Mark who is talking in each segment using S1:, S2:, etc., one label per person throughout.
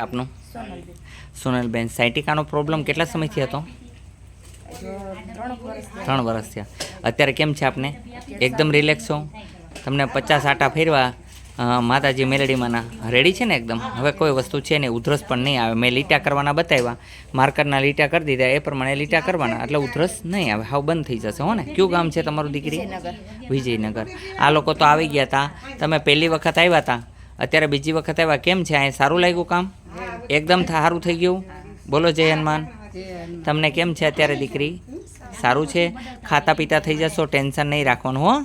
S1: આપનું? સોનલબેન. સાયટિકાનો પ્રોબ્લેમ કેટલા સમયથી હતો? ત્રણ વર્ષ થયા. અત્યારે કેમ છે આપને? એકદમ રિલેક્સ છો? તમને પચાસ આટા ફેરવા માતાજી મેલડીમાંના રેડી છે ને એકદમ? હવે કોઈ વસ્તુ છે નહીં ઉધરસ પણ નહીં આવે. મેં લીટા કરવાના બતાવ્યા. માર્કરના લીટા કરી દીધા. એ પ્રમાણે લીટા કરવાના. એટલે ઉધરસ નહીં આવે. હાવ બંધ થઈ જશે હો ને? કયું ગામ છે તમારું દીકરી? વિજયનગર. આ લોકો તો આવી ગયા હતા તમે પહેલી વખત આવ્યા હતા અત્યારે બીજી વખત આવ્યા. કેમ છે? અહીં સારું લાગ્યું કામ? એકદમ સારું થઈ ગયું. બોલો જય હનુમાન. તમને કેમ છે અત્યારે દીકરી? સારું છે? ખાતા પીતા થઈ જશો, ટેન્શન નહીં રાખવાનું હો.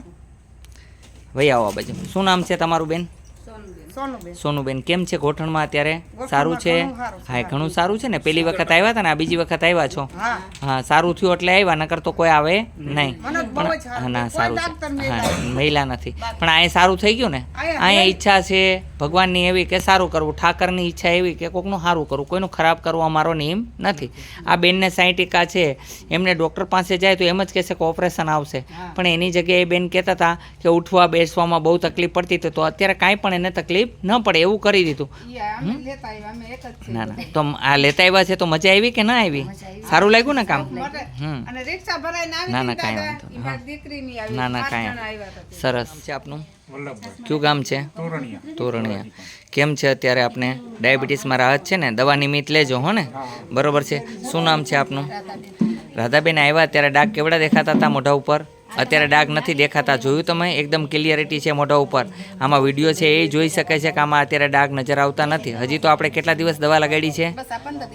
S1: ભાઈ આવો આ બાજુ. શું નામ છે તમારું બેન?
S2: સોનુબેન.
S1: કેમ છે ગોઠણમાં અત્યારે? સારું છે. હા ઘણું સારું છે ને? પેલી વખત આવ્યા હતા ને આ બીજી વખત આવ્યા છો?
S2: હા.
S1: સારું થયું એટલે આવ્યા નકર તો કોઈ આવે નહીં. ના સારું છે. હા મહિલા નથી. પણ અહીંયા સારું થઈ ગયું ને?
S2: અહીંયા
S1: ઈચ્છા છે ભગવાનની એવી કે સારું કરવું ઠાકરની ઈચ્છા એવી કે કોકનું સારું કરવું કોઈનું ખરાબ કરવું અમારો નિયમ નથી. આ બેનને સાયન્ટિકા છે એમને ડૉક્ટર પાસે જાય તો એમ જ કહેશે કે ઓપરેશન આવશે. પણ એની જગ્યાએ એ બેન કહેતા હતા કે ઉઠવા બેસવામાં બહુ તકલીફ પડતી હતી તો અત્યારે કાંઈ પણ એને તકલીફ ન પડે એવું કરી દીધું.
S2: ઈ અમે લેતા આવ્યા અમે એક જ છે.
S1: ના ના. તો આ લેતા આવ્યા છે તો મજા આવી કે ના આવી? સારું લાગ્યું ને કામ? હમ.
S2: અને રિક્ષા ભરાઈને આવી
S1: ના, ના, કાંઈ વાંધો ના, ના, કાંઈ
S2: જણા આવ્યા હતા
S1: સરસ. છે આપનું?
S3: વલ્લભભાઈ.
S1: કયું ગામ છે?
S3: તોરણિયા.
S1: તોરણિયા. કેમ છે અત્યારે આપને? ડાયાબિટીસમાં રાહત છે ને? દવા નિમિત્ત લેજો હો ને? બરોબર છે. શું નામ છે આપનું? રાધાબેન આવ્યા ત્યારે ડાક કેવડા દેખાતા હતા મોઢા ઉપર? અત્યારે ડાઘ નથી દેખાતા. જોયું તમે? એકદમ ક્લિયરિટી છે મોઢા ઉપર. આમાં વીડિયો છે એ જોઈ શકે છે કે આમાં અત્યારે ડાઘ નજર આવતા નથી. હજી તો આપણે કેટલા દિવસ દવા લગાડી છે?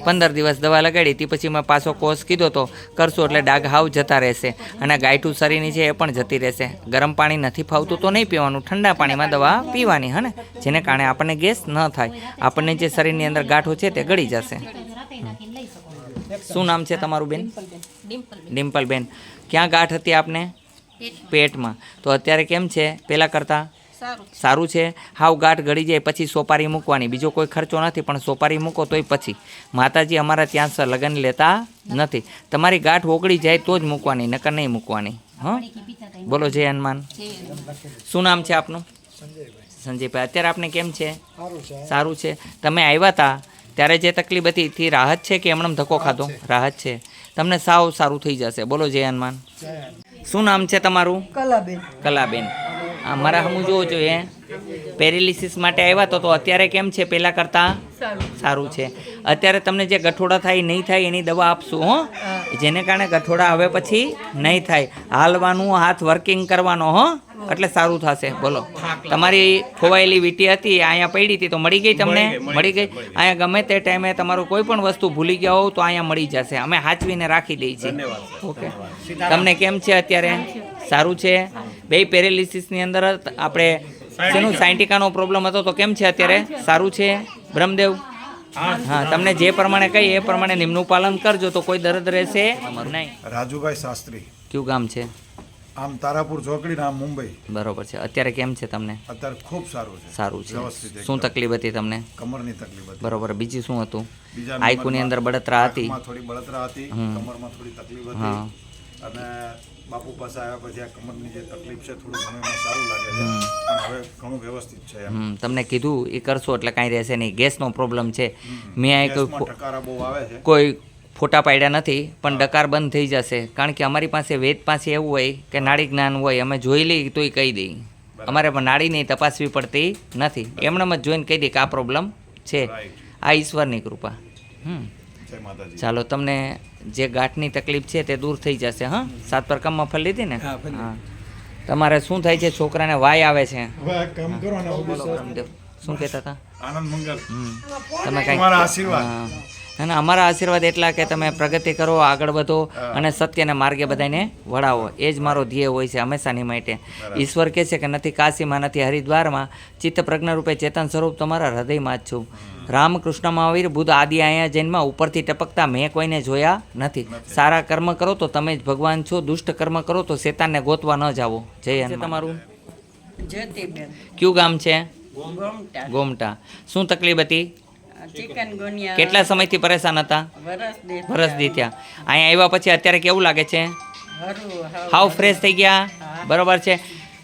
S2: પંદર દિવસ
S1: દવા લગાડી. તે પછી મેં પાછો કોર્સ કીધો તો કરશું એટલે ડાઘ હાવ જતા રહેશે. અને ગાયઠું શરીરની છે એ પણ જતી રહેશે. ગરમ પાણી નથી ફાવતું તો નહીં પીવાનું. ઠંડા પાણીમાં દવા પીવાની હને? જેને કારણે આપણને ગેસ ન થાય. આપણને જે શરીરની અંદર ગાંઠો છે તે ગળી જશે. શું નામ છે તમારું બેન? ડિમ્પલબેન. ક્યાં ગાંઠ હતી આપને? પેટમાં. તો અત્યારે કેમ છે? પહેલાં કરતાં
S2: સારું.
S1: સારું છે? હાવ ગાંઠ ગળી જાય પછી સોપારી મૂકવાની. બીજો કોઈ ખર્ચો નથી પણ સોપારી મૂકો તોય પછી. માતાજી અમારા ત્યાં લગ્ન લેતા નથી. તમારી ગાંઠ ઓગળી જાય તો જ મૂકવાની નકર નહીં મૂકવાની. હં? બોલો જય હનુમાન. શું નામ છે આપનું? સંજયભાઈ. અત્યારે આપને કેમ છે? સારું છે. તમે આવ્યા હતા ત્યારે જે તકલીફ હતી તે રાહત છે કે એમણે ધક્કો ખાધો? રાહત છે. તમને સાવ સારું થઈ જશે. બોલો જય હનુમાન. શું નામ છે તમારું?
S2: કલાબેન.
S1: કલાબેન. આ મારા હમું જોવો જોઈએ. પેરેલિસિસ માટે આવ્યા તો તો અત્યારે કેમ છે? પહેલાં કરતાં? સારું. છે. અત્યારે તમને જે ગઠોડા થાય નહીં થાય એની દવા આપશું હો. જેને કારણે ગઠોડા હવે પછી નહીં થાય. હાલવાનું હાથ વર્કિંગ કરવાનો હો. એટલે સારું થશે. બોલો. તમારી ખોવાયેલી વીટી હતી અહીંયા પડી હતી તો મળી ગઈ તમને? મળી ગઈ અહીંયા ગમે તે ટાઈમે તમારું કોઈ પણ વસ્તુ ભૂલી ગયા હોવ તો અહીંયા મળી જશે. અમે હાચવીને રાખી દઈએ છીએ. ઓકે. તમને કેમ છે અત્યારે? સારું છે. બે પેરેલિસિસની અંદર આપણે શેનું? સાયન્ટિકાનો પ્રોબ્લેમ હતો તો કેમ છે અત્યારે? સારું છે? બ્રહ્મદેવ? હા. તમને જે પ્રમાણે કહી એ પ્રમાણે નિમનું પાલન કરજો તો કોઈ દર્દ રહેશે નહીં.
S3: રાજુભાઈ શાસ્ત્રી.
S1: કયું ગામ છે?
S3: આમ તારાપુર ચોકડી નામ મુંબઈ.
S1: બરોબર છે. અત્યારે કેમ છે તમને?
S3: અત્યારે ખૂબ સારું છે.
S1: સારું છે. શું તકલીફ હતી તમને?
S3: કમરની તકલીફ હતી.
S1: બરોબર. બીજી શું હતું?
S3: બીજા
S1: આઈકુની અંદર બળતરા હતી.
S3: થોડી બળતરા હતી કમરમાં થોડી તકલીફ હતી. અને બાપુ પાસે આવ્યા પછી આ કમરની જે તકલીફ છે થોડું ઘણું એમાં સારું લાગે છે. હવે ઘણું વ્યવસ્થિત છે એમ.
S1: તમને કીધું એ કરશો એટલે કાંઈ રહેશે નહીં. ગેસનો પ્રોબ્લેમ છે. મેં આ કોઈ
S3: ટકારા બહુ આવે છે.
S1: કોઈ ફોટા પાડ્યા નથી પણ ડકાર બંધ થઈ જશે. કારણ કે અમારી પાસે વેદ પાસે એવું હોય કે નાડી જ્ઞાન હોય અમે જોઈ લઈ તોય કહી દઈ અમારે પણ નાડીની તપાસવી પડતી નથી. એમણે જ જોઈને કહી દઈ કે આ પ્રોબ્લેમ છે. આ ઈશ્વરની કૃપા. હમ. ચાલો તમને જે ગાંઠની તકલીફ છે તે દૂર થઈ જશે હા? સાત પર પરકમમાં ફરી લીધી ને? હા તમારે શું થાય છે? છોકરાને વાય આવે છે.
S3: કામ
S1: શું કહેતા હતા?
S3: આનંદ મંગલ.
S1: તમે કઈ
S3: તમારા આશીર્વાદ.
S1: હા. ના ના અમારા આશીર્વાદ એટલા કે તમે પ્રગતિ કરો આગળ વધો અને સત્યના માર્ગે બધાને વળાવો. એ જ મારો ધ્યેય હોય છે હંમેશાની માટે. ઈશ્વર કહે છે કે નથી કાશીમાં નથી હરિદ્વારમાં ચિત્ત પ્રજ્ઞ રૂપે ચેતન સ્વરૂપ તમારા હૃદયમાં જ છું. રામકૃષ્ણ મહાવીર બુદ્ધ આદિ અહીંયા જૈનમાં ઉપરથી ટપકતા મેં કોઈને જોયા નથી. સારા કર્મ કરો તો તમે જ ભગવાન છો દુષ્ટ કર્મ કરો તો શેતાનને ગોતવા ન જાવો જય તમારું.
S4: જ્યોતિબેન.
S1: કયું ગામ છે?
S4: ગોમટા.
S1: શું તકલીફ હતી? કેટલા સમયથી પરેશાન હતા?
S4: વરસ દી
S1: થયા અહીંયા આવ્યા પછી અત્યારે કેવું લાગે છે? હાવ ફ્રેશ થઈ ગયા? બરોબર છે.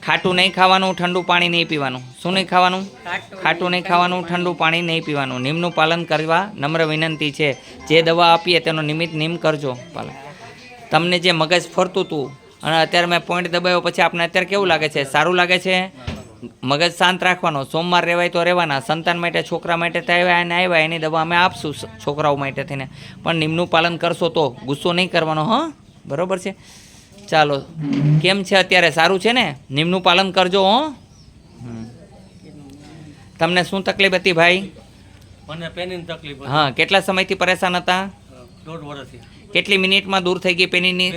S1: ખાટું નહીં ખાવાનું ઠંડુ પાણી નહીં પીવાનું. શું નહીં ખાવાનું?
S4: ખાટું
S1: ખાટું નહીં ખાવાનું ઠંડુ પાણી નહીં પીવાનું. નિયમનું પાલન કરવા નમ્ર વિનંતી છે. જે દવા આપીએ તેનો નિમિત્ત નિયમ કરજો પાલન. તમને જે મગજ ફરતું હતું અને અત્યારે મેં પોઈન્ટ દબાવ્યો પછી આપને અત્યારે કેવું લાગે છે? સારું લાગે છે? મગજ શાંત રાખવાનો સોમવાર રહેવાય તો રહેવાના સંતાન માટે છોકરા માટે આવ્યા અને આવ્યા એની દવા અમે આપશું છોકરાઓ માટે થઈને. પણ નિમનું પાલન કરશો તો ગુસ્સો નહીં કરવાનો હં? બરોબર છે? ચાલો. કેમ છે અત્યારે? સારું છે ને? નિમનું પાલન કરજો હો? તમને શું તકલીફ હતી ભાઈ?
S5: મને પેનની તકલીફ
S1: હા કેટલા સમયથી પરેશાન હતા?
S5: દોઢ વર્ષથી.
S1: કેટલી મિનિટમાં દૂર થઈ ગઈ પેનીની?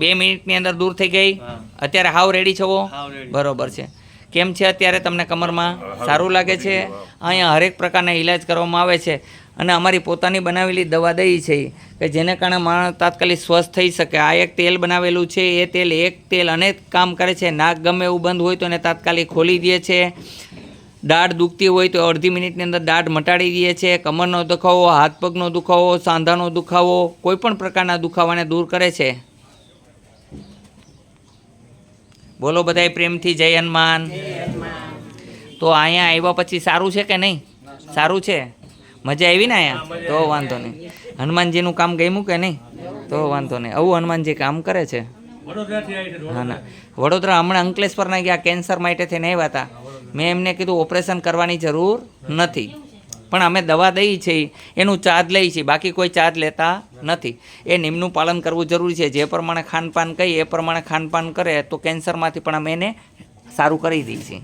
S5: બે
S1: મિનિટની અંદર દૂર થઈ ગઈ? અત્યારે હાવ રેડી છો બરોબર છે. કેમ છે અત્યારે તમને કમરમાં? સારું લાગે છે? અહીંયા હરેક પ્રકારના ઈલાજ કરવામાં આવે છે અને અમારી પોતાની બનાવેલી દવા દઈ છે કે જેને કારણે માણસ તાત્કાલિક સ્વસ્થ થઈ શકે. આ એક તેલ બનાવેલું છે એ તેલ એક તેલ અનેક કામ કરે છે. નાક ગમે એવું બંધ હોય તો એને તાત્કાલિક ખોલી દે છે. દાઢ દુખતી હોય તો અડધી મિનિટની અંદર દાઢ મટાડી દે છે. કમરનો દુખાવો હાથ પગનો દુખાવો સાંધાનો દુખાવો કોઈપણ પ્રકારના દુખાવાને દૂર કરે છે. બોલો બધાય પ્રેમથી જય હનુમાન. તો અહીંયા આવ્યા પછી સારું છે કે નહીં? સારું છે? મજા આવી ને અહીંયા? તો વાંધો નહીં. હનુમાનજીનું કામ ગમ્યું કે નહીં? તો વાંધો નહીં. આવું હનુમાનજી કામ કરે છે?
S5: છે
S1: હા ના. વડોદરા હમણાં અંકલેશ્વરના ગયા કેન્સર માટે થઈને આવ્યા હતા. મેં એમને કીધું ઓપરેશન કરવાની જરૂર નથી. પણ અમે દવા દઈએ છીએ એનું ચાર્જ લઈએ છીએ બાકી કોઈ ચાર્જ લેતા નથી. એ નિયમનું પાલન કરવું જરૂરી છે. જે પ્રમાણે ખાનપાન કહીએ, એ પ્રમાણે ખાનપાન કરે, તો કેન્સરમાંથી પણ અમે એને સારું કરી દઈએ છીએ.